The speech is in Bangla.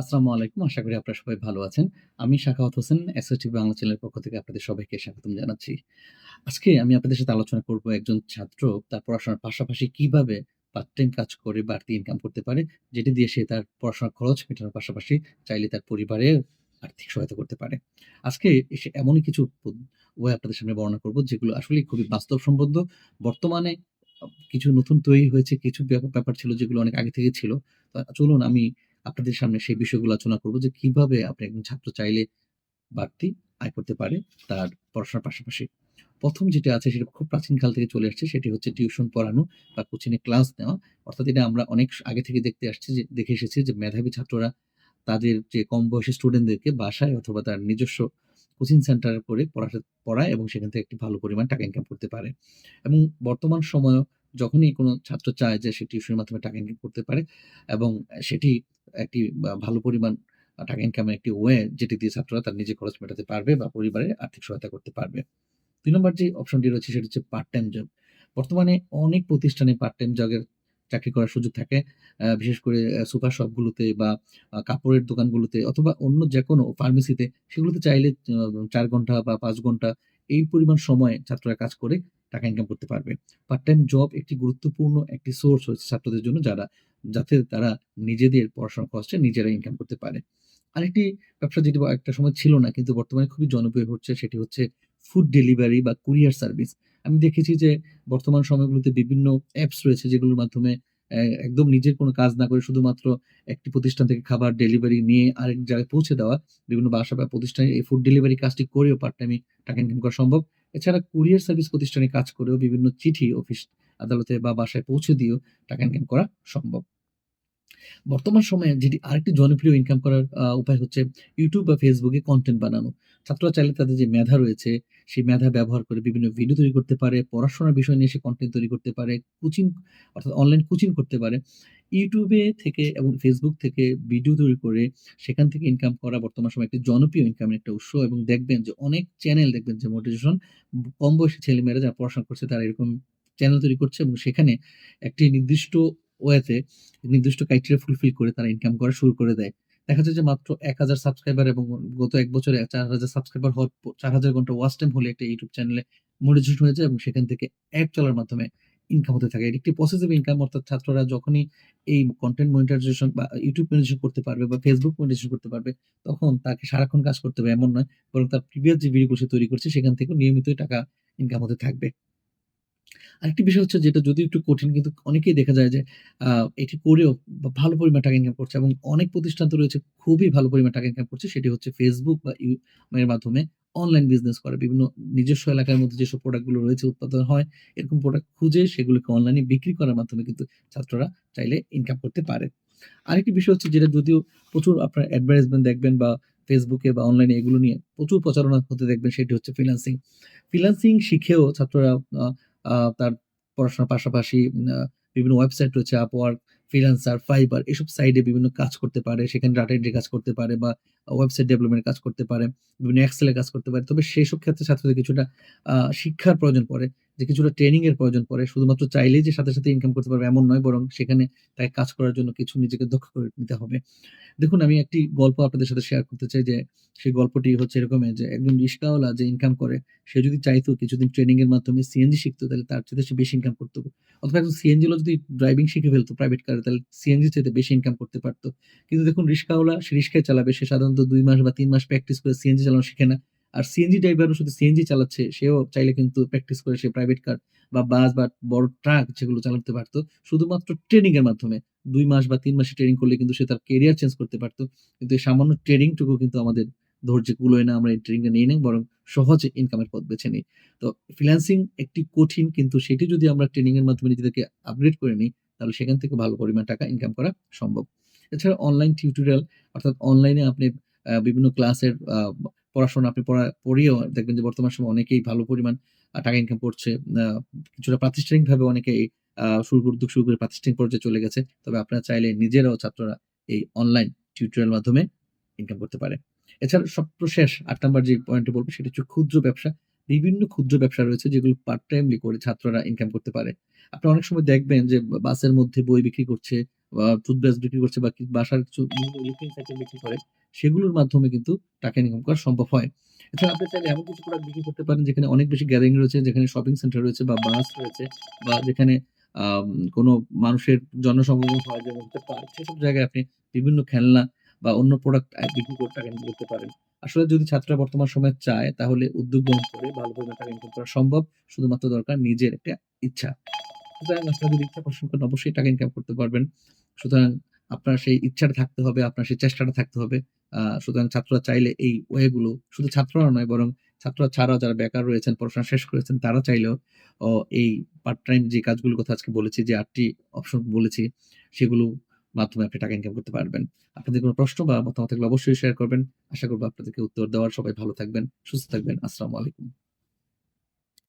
আসসালামু আলাইকুম। আশা করি আপনারা সবাই ভালো আছেন। আমি শাখাওয়াত হোসেন এসএসটিভি বাংলা চ্যানেলের পক্ষ থেকে আপনাদের সবাইকে স্বাগতম জানাচ্ছি। আজকে আমি আপনাদের সাথে আলোচনা করব একজন ছাত্র তার পড়াশোনার পাশাপাশি কীভাবে পার্ট টাইম কাজ করে বাড়তি ইনকাম করতে পারে, যেটি দিয়ে সে তার পড়াশোনার খরচ মেটানোর পাশাপাশি চাইলে তার পরিবারের আর্থিক সহায়তা করতে পারে। আজকে এসে এমনই কিছু ওয়ে আপনাদের সামনে বর্ণনা করব যেগুলো আসলে খুবই বাস্তবসম্বদ্ধ। বর্তমানে কিছু নতুন তৈরি হয়েছে, কিছু ব্যাপা ব্যাপার ছিল যেগুলো অনেক আগে থেকেই ছিল। চলুন আমি আপনাদের সামনে সেই বিষয়গুলো আলোচনা করব যে কীভাবে আপনি একজন ছাত্র চাইলে বাড়তি আয় করতে পারে তার পড়াশোনার পাশাপাশি। প্রথম যেটা আছে সেটা খুব প্রাচীনকাল থেকে চলে আসছে, সেটি হচ্ছে টিউশন পড়ানো বা কোচিংয়ে ক্লাস নেওয়া। অর্থাৎ এটা আমরা অনেক আগে থেকে দেখতে আসছি যে, দেখে এসেছি যে মেধাবী ছাত্ররা তাদের যে কম বয়সী স্টুডেন্টদেরকে বাসায় অথবা তার নিজস্ব কোচিং সেন্টারে করে পড়া পড়ায় এবং সেখান থেকে একটি ভালো পরিমাণ টাকা ইনকাম করতে পারে। এবং বর্তমান সময়েও যখনই কোনো ছাত্র চায় যে সে টিউশনের মাধ্যমে টাকা ইনকাম করতে পারে এবং সেটি একটি ভালো পরিমাণ টাকা ইনকামের একটি ওয়ে যেটি দিয়ে ছাত্ররা তার নিজের খরচ মেটাতে পারবে বা পরিবারের আর্থিক সহায়তা করতে পারবে। ২ নম্বর যে অপশনটি রয়েছে সেটা হচ্ছে পার্ট টাইম জব। বর্তমানে অনেক প্রতিষ্ঠানে পার্ট টাইম জগের চাকরি করার সুযোগ থাকে। বিশেষ করে সুপার শপগুলোতে বা কাপড়ের দোকানগুলোতে অথবা অন্য যেকোনো ফার্মেসিতে সেগুলোতে চাইলে চার ঘণ্টা বা পাঁচ ঘণ্টা এই পরিমাণ সময় ছাত্ররা কাজ করে টাকা ইনকাম করতে পারবে। পার্ট টাইম জব একটি গুরুত্বপূর্ণ একটি সোর্স হয়েছে ছাত্রদের জন্য যারা যাতে তারা নিজেদের পড়াশোনার খরচটা নিজেরা ইনকাম করতে পারে। আরেকটি ব্যবসা যেটি একটা সময় ছিল না, কিন্তু বর্তমানে খুবই জনপ্রিয় হচ্ছে, সেটি হচ্ছে ফুড ডেলিভারি বা কুরিয়ার সার্ভিস। আমি দেখেছি যে বর্তমান সময়গুলোতে বিভিন্ন অ্যাপস রয়েছে, যেগুলোর মাধ্যমে একদম নিজের কোনো কাজ না করে শুধুমাত্র একটি প্রতিষ্ঠান থেকে খাবার ডেলিভারি নিয়ে আরেক জায়গায় পৌঁছে দেওয়া। বিভিন্ন বাসা বা প্রতিষ্ঠানে এই ফুড ডেলিভারি কাজটি করেও পার্ট টাইমে টাকা ইনকাম করা সম্ভব। এছাড়া কুরিয়ার সার্ভিস প্রতিষ্ঠানে কাজ করেও বিভিন্ন চিঠি অফিস আদালতে বা বাসায় পৌঁছে দিয়েও টাকা ইনকাম করা সম্ভব। বর্তমান সময়ে যেটি আরেকটি জনপ্রিয় ইনকাম করার উপায় হচ্ছে ইউটিউব বা ফেসবুকে কন্টেন্ট বানানো। ছাত্ররা চাইলে তাদের যে মেধা রয়েছে, সেই মেধা ব্যবহার করে বিভিন্ন ভিডিও তৈরি করতে পারে, পড়াশোনার বিষয় নিয়ে সে কন্টেন্ট তৈরি করতে পারে, কোচিং অর্থাৎ অনলাইন কোচিং করতে পারে। ইউটিউবে থেকে এবং ফেসবুক থেকে ভিডিও তৈরি করে সেখান থেকে ইনকাম করা বর্তমান সময় একটি জনপ্রিয় ইনকামের একটা উৎস এবং দেখবেন যে অনেক চ্যানেল দেখবেন যে মোটিভেশন কম বয়সী ছেলেমেয়েরা যারা পড়াশোনা করছে তারা এরকম চ্যানেল তৈরি করছে এবং সেখানে একটি নির্দিষ্ট ওয়েতে নির্দিষ্ট ক্রাইটেরিয়া ফুলফিল করে তারা ইনকাম করা শুরু করে দেয়। দেখা যায় যে মাত্র ১,০০০ সাবস্ক্রাইবার এবং গত এক বছরে ৪,০০০ সাবস্ক্রাইবার হওয়ার প ৪,০০০ ঘণ্টা ওয়াচ টাইম হলে একটা ইউটিউব চ্যানেলে মনিটাইজেশন হয়ে যায় এবং সেখান থেকে এড চলার মাধ্যমে ইনকাম হতে থাকে। একটি পসেসিভ ইনকাম অর্থাৎ ছাত্ররা যখনই এই কন্টেন্ট মনিটাইজেশন বা ইউটিউব মনিটাইজেশন করতে পারবে বা ফেসবুক মনিটাইজেশন করতে পারবে, তখন তাকে সারাক্ষণ কাজ করতে হবে এমন নয়। বরং তার প্রিভিয়াস যে ভিডিওগুলো সে তৈরি করছে সেখান থেকে নিয়মিতই টাকা ইনকাম হতে থাকবে। আরেকটি বিষয় হচ্ছে যেটা যদিও একটু কঠিন কিন্তু অনেকেই দেখা যায় যে এটি করেও ভালো পরিমাণ টাকা ইনকাম করছে এবং অনেক প্রতিষ্ঠান তো রয়েছে খুবই ভালো পরিমাণ টাকা ইনকাম করছে। সেটি হচ্ছে Facebook বা ইউ মাধ্যমে অনলাইন বিজনেস করা। বিভিন্ন নিজস্ব এলাকার মধ্যে যেসব প্রোডাক্টগুলো রয়েছে উৎপাদন হয়, এরকম প্রোডাক্ট খুঁজে সেগুলোকে অনলাইনে বিক্রি করার মাধ্যমে কিন্তু ছাত্ররা চাইলে ইনকাম করতে পারে। আরেকটি বিষয় হচ্ছে যেটা যদিও প্রচুর আপনার অ্যাডভার্টাইজমেন্ট দেখবেন বা ফেসবুকে বা অনলাইনে এগুলো নিয়ে প্রচুর প্রচারণা হতে দেখবেন সেটি হচ্ছে ফ্রিল্যান্সিং। ফ্রিল্যান্সিং শিখেও ছাত্ররা তার পড়াশোনার পাশাপাশি বিভিন্ন ওয়েবসাইট রয়েছে Upwork, Freelancer, Fiverr এসব সাইটে বিভিন্ন কাজ করতে পারে। সেখানে ডাটা এন্ট্রি কাজ করতে পারে বা ওয়েবসাইট ডেভেলপমেন্ট কাজ করতে পারে। বিভিন্ন এক্সেল কাজ করতে পারে। তবে সেসব ক্ষেত্রে ছাত্রদের কিছুটা শিক্ষার প্রয়োজন পড়ে। যে কিছুটা ট্রেনিং এর প্রয়োজন পড়ে। শুধুমাত্র চাইলেই যে সাথে, সাথে ইনকাম করতে পারবে এমন নয়। বরং সেখানে তাকে কাজ করার জন্য কিছু নিজেকে দক্ষ করে নিতে হবে। দেখুন আমি একটি গল্প আপনাদের সাথে শেয়ার করতে চাই যে সেই গল্পটি হচ্ছে এরকমের যে একজন রিস্কাওয়ালা যে ইনকাম করে সে যদি চাইতো কিছুদিন ট্রেনিং এর মাধ্যমে সিএনজি শিখতো তাহলে তার চাইতে সে বেশি ইনকাম করত। অথবা একজন সিএনজি ওয়ালা যদি ড্রাইভিং শিখে ফেলতো প্রাইভেট কারে তাহলে সিএনজির চাইতে বেশি ইনকাম করতে পারতো কিন্তু দেখুন রিস্কাওয়ালা সে রিস্কাই চালাবে। সে সাধারণত দুই মাস বা তিন মাস প্র্যাকটিস করে সিএনজি চালানো শিখে না। আর সিএনজি ড্রাইভারও শুধু সিএনজি চালাচ্ছে, সেও চাইলে কিন্তু প্র্যাকটিস করে সে প্রাইভেট কার বা বাস বা বড় ট্রাক যেগুলো চালাতে পারতো শুধুমাত্র ট্রেনিং এর মাধ্যমে দুই মাস বা তিন মাসে ট্রেনিং করলে কিন্তু সে তার কেরিয়ার চেঞ্জ করতে পারতো কিন্তু এই সামান্য ট্রেনিং টুকু কিন্তু আমাদের ধৈর্যে কুলোয় না। আমরা এই ট্রেনিংটা নিয়ে নেই, বরং সহজে ইনকামের পথ বেছে নিই তো ফ্রিল্যান্সিং একটি কঠিন, কিন্তু সেটি যদি আমরা ট্রেনিং এর মাধ্যমে নিজেদেরকে আপগ্রেড করে নিই, তাহলে সেখান থেকে ভালো পরিমাণ টাকা ইনকাম করা সম্ভব। এছাড়া অনলাইন টিউটোরিয়াল অর্থাৎ অনলাইনে আপনি বিভিন্ন ক্লাসের পড়াশোনা আপনি পড়া, পড়িয়েও দেখবেন যে বর্তমান সময় অনেকেই ভালো পরিমাণ টাকা ইনকাম করছে। কিছুটা প্রাতিষ্ঠানিকভাবে অনেকেই আ শুরু উদ্যোগ শুরু করে প্রাতিষ্ঠানিক পর্যায়ে চলে গেছে। তবে আপনারা চাইলে নিজেরাও ছাত্ররা এই অনলাইন টিউটোরিয়াল মাধ্যমে ইনকাম করতে পারে। এছাড়া সর্বশেষ ৮ নাম্বার যে পয়েন্টটি বলব সেটা হচ্ছে ক্ষুদ্র ব্যবসা। বিভিন্ন ক্ষুদ্র ব্যবসা রয়েছে যেগুলো পার্ট টাইমলি করে ছাত্ররা ইনকাম করতে পারে। আপনি অনেক সময় দেখবেন যে বাসের মধ্যে বই বিক্রি করছে আ টুথব্রাশ বিক্রি করছে বা বাসার কিছু বিক্রি করে, সেগুলোর মাধ্যমে কিন্তু টাকা ইনকাম করা সম্ভব হয়। এছাড়া আপনি চাইলে এমন কিছু প্রোডাক্ট বিক্রি করতে পারেন যেখানে অনেক বেশি গ্যাদারিং রয়েছে, যেখানে শপিং সেন্টার রয়েছে বা বাস রয়েছে বা যেখানে কোনো মানুষের জনসমাগম হয় যেমন পার্ক, সেসব জায়গায় আপনি বিভিন্ন খেলনা বা অন্য প্রোডাক্ট বিক্রি করে টাকা ইনকাম করতে পারেন। আসলে যদি ছাত্ররা বর্তমান সময়ে চায় তাহলে উদ্যোগ গ্রহণ করে ভালো পরিমাণে টাকা ইনকাম করা সম্ভব। শুধুমাত্র দরকার নিজের একটা ইচ্ছা। সুতরাং আপনারা যদি ইচ্ছা পোষণ করেন অবশ্যই টাকা ইনকাম করতে পারবেন। সুতরাং আপনার সেই ইচ্ছাটা থাকতে হবে, আপনার সেই চেষ্টাটা থাকতে হবে। সুতরাং ছাত্ররা চাইলে এই ওয়ে গুলো শুধু ছাত্ররা নয় বরং ছাত্ররা ছাড়াও যারা বেকার রয়েছেন, পড়াশোনা শেষ করেছেন তারা চাইলেও এই পার্ট টাইম যে কাজগুলোর কথা আজকে বলেছি যে আটটি অপশন বলেছি, সেগুলো মাধ্যমে আপনি টাকা ইনকাম করতে পারবেন। আপনাদের কোনো প্রশ্ন বা মতামত থাকলে অবশ্যই শেয়ার করবেন। আশা করব আপনাদেরকে উত্তর দেওয়ার সবাই ভালো থাকবেন, সুস্থ থাকবেন। আসসালামু আলাইকুম।